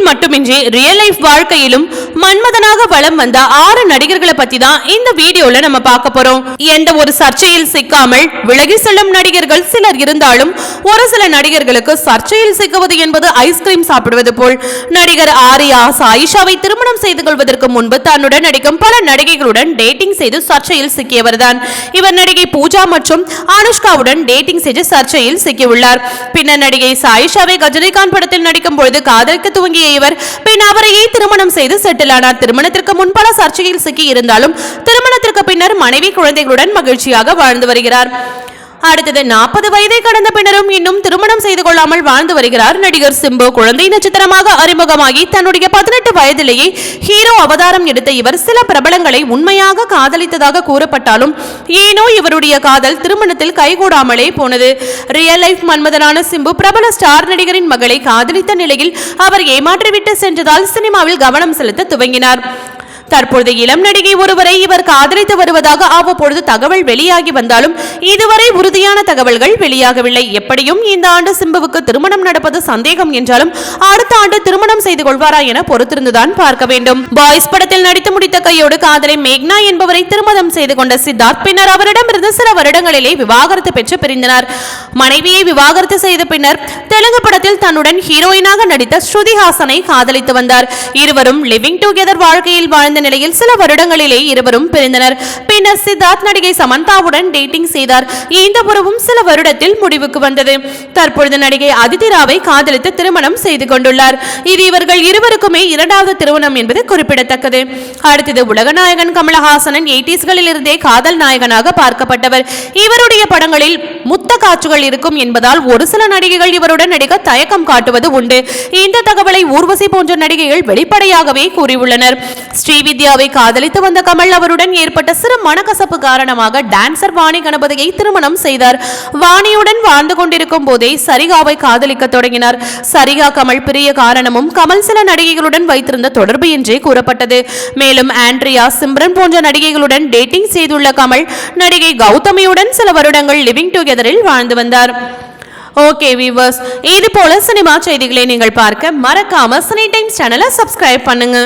படங்களில் மட்டுமின்றி real life வாழ்க்கையிலும் மன்மதனாக வளம் வந்த ஆறு நடிகர்களை பத்தி தான் இந்த வீடியோல நம்ம பார்க்க போறோம். எந்த ஒரு சர்ச்சையில் சிக்காமல் விலகி செல்லும் நடிகர்கள் சிலர் இருந்தாலும் ஒரு சில நடிகர்களுக்கு சர்ச்சையில் சிக்குவது என்பது ஐஸ்கிரீம் சாப்பிடுவது போல். நடிகர் ஆரியா சாயிஷாவை திருமணம் செய்து கொள்வதற்கு முன்பு தன்னுடன் நடிக்கும் பல நடிகைகளுடன் டேட்டிங் செய்து சர்ச்சையில் சிக்கியவர் தான் இவர் நடிகை பூஜா மற்றும் அனுஷ்காவுடன் டேட்டிங் செய்து சர்ச்சையில் சிக்கியுள்ளார். பின்னர் நடிகை சாயிஷாவை கஜினிகாந்த் படத்தில் நடிக்கும் பொழுது காதலிக்க துவங்கிய இவர் பின் அவரையே திருமணம் செய்து செட்டில் ஆனார். திருமணத்திற்கு முன் பல சர்ச்சையில் சிக்கி இருந்தாலும் திருமணத்திற்கு பின்னர் மனைவி குழந்தைகளுடன் மகிழ்ச்சியாக வாழ்ந்து வருகிறார். அடுத்தது நாற்பது வயதை கடந்த பின்னரும் இன்னும் திருமணம் செய்து கொள்ளாமல் வாழ்ந்து வருகிறார் நடிகர் சிம்பு. குழந்தை நட்சத்திரமாக அறிமுகமாகி தன்னுடைய பதினெட்டு வயதிலேயே ஹீரோ அவதாரம் எடுத்த இவர் சில பிரபலங்களை உண்மையாக காதலித்ததாக கூறப்பட்டாலும் ஏனோ இவருடைய காதல் திருமணத்தில் கைகூடாமலே போனது. ரியல் லைஃப் மன்மதனான சிம்பு பிரபல ஸ்டார் நடிகரின் மகளை காதலித்த நிலையில் அவர் ஏமாற்றிவிட்டு சென்றதால் சினிமாவில் கவனம் செலுத்த துவங்கினார். தற்பொழுது இளம் நடிகை ஒருவரை இவர் காதலித்து வருவதாக அவ்வப்பொழுது தகவல் வெளியாகி வந்தாலும் இதுவரை உறுதியான தகவல்கள் வெளியாகவில்லை. எப்படியும் இந்த ஆண்டு சிம்புவுக்கு திருமணம் நடப்பது சந்தேகம் என்றாலும் அடுத்த ஆண்டு திருமணம் செய்து கொள்வாரா என பொறுத்திருந்துதான் பார்க்க வேண்டும். பாய்ஸ் படத்தில் நடித்து முடித்த கையோடு காதலை மேக்னா என்பவரை திருமணம் செய்து கொண்ட சித்தார்த் பின்னர் அவரிடமிருந்து சில வருடங்களிலே விவாகரத்து பெற்று பிரிந்தனர். மனைவியை விவாகரத்து செய்த பின்னர் தெலுங்கு படத்தில் தன்னுடன் ஹீரோயினாக நடித்த ஸ்ருதி ஹாசனை காதலித்து வந்தார். இருவரும் லிவிங் டுகெதர் வாழ்க்கையில் வாழ்ந்த நிலையில் சில வருடங்களிலே இருவரும் பிரிந்தனர். பின்னர் சித்தார்த் நடிகை சமந்தாவுடன் டேட்டிங் செய்தார். இந்த உறவும் சில வருடத்தில் முடிவுக்கு வந்தது. தற்பொழுது நடிகை அதிதி ராவை காதலித்து திருமணம் செய்து கொண்டுள்ளார். இது இவர்கள் இருவருக்குமே இரண்டாவது திருமணம் என்பது குறிப்பிடத்தக்கது. அடுத்தது உலகநாயகன் கமலஹாசனன் எயிட்டிஸ்களில் இருந்தே காதல் நாயகனாக பார்க்கப்பட்டவர். இவருடைய படங்களில் முத்த காட்சிகள் இருக்கும் என்பதால் ஒரு சில நடிகைகள் இவருடன் நடிக்க தயக்கம் காட்டுவது உண்டு. இந்த தகவலை ஊர்வசி போன்ற நடிகைகள் வெளிப்படையாகவே கூறியுள்ளனர். ஸ்ரீவி வித்யாவை காதலித்து வந்த கமல் அவருடன் ஏற்பட்ட சிறு மனக்கசப்பு காரணமாக டான்சர் வாணி கணபதியை திருமணம் செய்தார். வாணியுடன் வாழ்ந்து கொண்டிருக்கும் போதே சரிகாவை காதலிக்க தொடங்கினார். சரிகா கமல் பிரிய காரணமும் கமல் சில நடிகைகளுடன் வைத்திருந்த தொடர்பு என்றே கூறப்பட்டது. மேலும் ஆண்ட்ரியா சிம்ரன் போன்ற நடிகைகளுடன் டேட்டிங் செய்துள்ள கமல் நடிகை கௌதமியுடன் சில வருடங்கள் லிவிங் டுகெதரில் வாழ்ந்து வந்தார். ஓகே வீவர்ஸ் இது போல சினிமா செய்திகளை நீங்கள் பார்க்க மறக்காம சினி டைம்ஸ் சேனலை சப்ஸ்கிரைப் பண்ணுங்க.